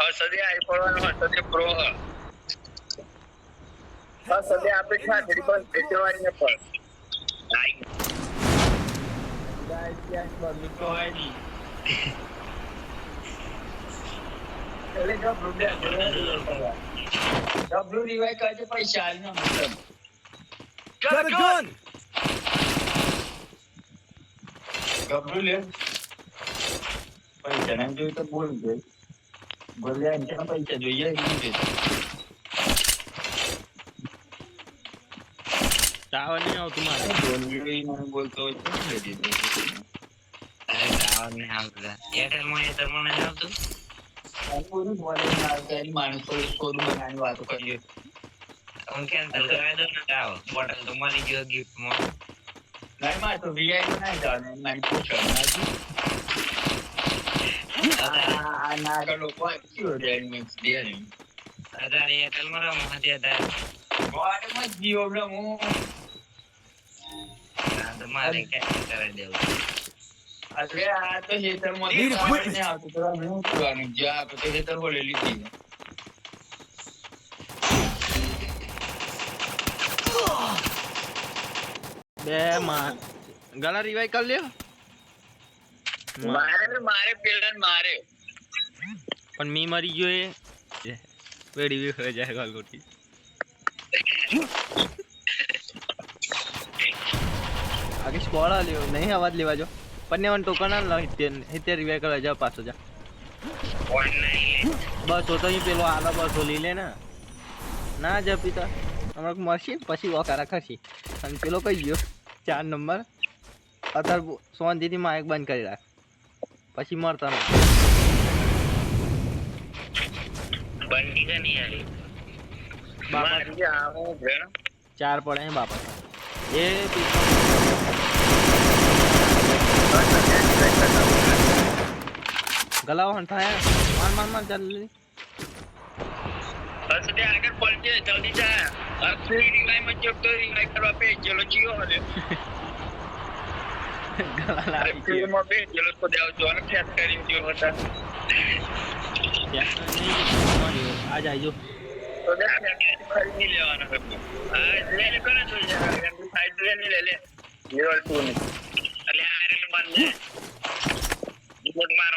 હસદે આવી પડવાનો હસદે પ્રો અસદે આપણે છાતડી પર પેટવાની ને પણ આઈ ડબલું રિવાય કરજે પૈસા આલીને મતલબ a લે. પૈસા ના જોઈ તો બોલ દે. બોલે અંતના પૈસા જોઈએ કે નહીં જોઈએ? ટાવર નહીં આવતું મારે બોલીએ મને બોલતો હોય તો લઈ દીધું. અરે ટાવર ને આવતું એરટેલમાં એરટેલમાં નહીં આવતું આ પૂરું બોલે ના આવતા એની માણસો થોડું બનાવીને વાતો કરીએ હું કેન્સલ કરાવી દઉં ને ટાવર બોટલ તો મળી ગયો gift માં નહીં માં તો VIP નહીં જવાનું મારી પૂછવાનું દેવું? અરે આ તો નહીં આવતું. તો હું કરવાનું? જે આપે તે બોલે લીધી બે માં ગળા રિવાઈ કરી લ્યો. મારે મારે પેલા મારે. પણ મી મરી ગયો એ. વેડી વિખરે જાય ગલગોટી આગે સ્કોડ લ્યો. નહીં, અવાજ લેવા જો. પણ ને ટોકન આ લો હિત્તેર રિવાઈ કરવા જાવ પાછો જા. બસ, તો અહીં પેલો આલો બસો લઈ લે ને. ના જ પિતા. હમણાં મળશે પછી વકારા ખસી અને પેલો કઈ ગયો? ચાર નંબર અત્યારે સોનજીથી માઇક બંધ કરી રાખ. પછી મળતા નહીં. પડે હે બાપા. એ પિતા ગલાવ હંઠાય માર માર માર ચાલ લે. હસદે આગળ પડજે જલ્દી જા. આખું રિવાઈ માં જો તો રિવાઈ કરવા પે ચલો જીઓ હલે ગલા લાવી છે ગયો. બે ચલો તો દેવ જો ને ફેટ કરી જો હતા. આજ આવજો તો દે ખરીદી લેવાનો હા લે લે કોને જોઈ સાઈડ લે લે લે. તું ને એટલે આ રે બંધ રિપોર્ટ મારો.